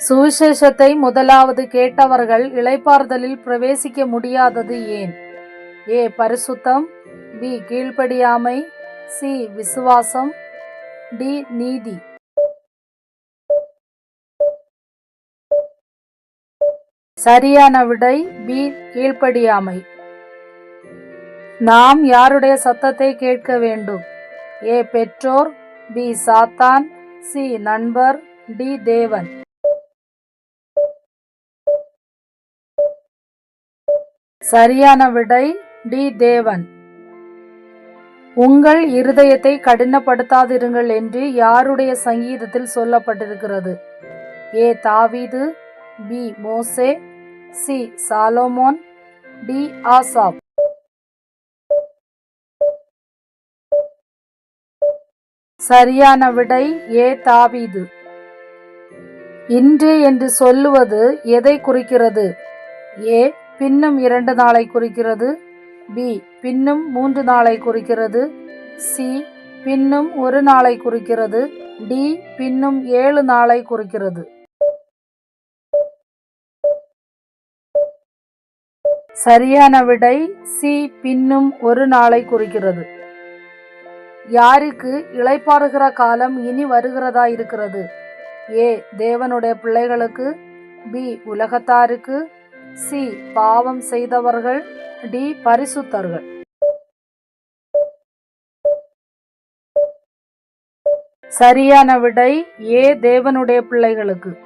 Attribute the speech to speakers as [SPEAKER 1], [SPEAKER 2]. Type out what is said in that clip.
[SPEAKER 1] சுவிசேஷத்தை முதலாவது கேட்டவர்கள் இளைப்பாறுதலில் பிரவேசிக்க முடியாதது ஏன்? ஏ. பரிசுத்தம். பி. கீழ்ப்படியாமை. சி. விசுவாசம். டி. நீதி. சரியான விடை பி. கீழ்ப்படியாமை. நாம் யாருடைய சத்தத்தை கேட்க வேண்டும்? ஏ. பெற்றோர். பி. சாத்தான். சி. நண்பர். டி. தேவன். சரியான விடை டி தேவன். உங்கள் இருதயத்தை கடினப்படுத்தாதிருங்கள் என்று யாருடைய சங்கீதத்தில் சொல்லப்பட்டிருக்கிறது? ஏ தாவீது பி மோசே சி சாலோமோன் டி ஆசாப். சரியான விடை ஏ தாவீது. இன்று என்று சொல்லுவது எதை குறிக்கிறது? ஏ பின்னும் இரண்டு நாளை குறிக்கிறது. பி. பின்னும் மூன்று நாளை குறிக்கிறது. சி. பின்னும் ஒரு நாளை குறிக்கிறது. டி பின்னும் ஏழு நாளை குறிக்கிறது. சரியான விடை சி பின்னும் ஒரு நாளை குறிக்கிறது. யாருக்கு இளைப்பாறுகிற காலம் இனி வருகிறதா இருக்கிறது? ஏ. தேவனுடைய பிள்ளைகளுக்கு. பி. உலகத்தாருக்கு. சி. பாவம் செய்தவர்கள். டி. பரிசுத்தர்கள். சரியான விடை ஏ. தேவனுடைய பிள்ளைகளுக்கு.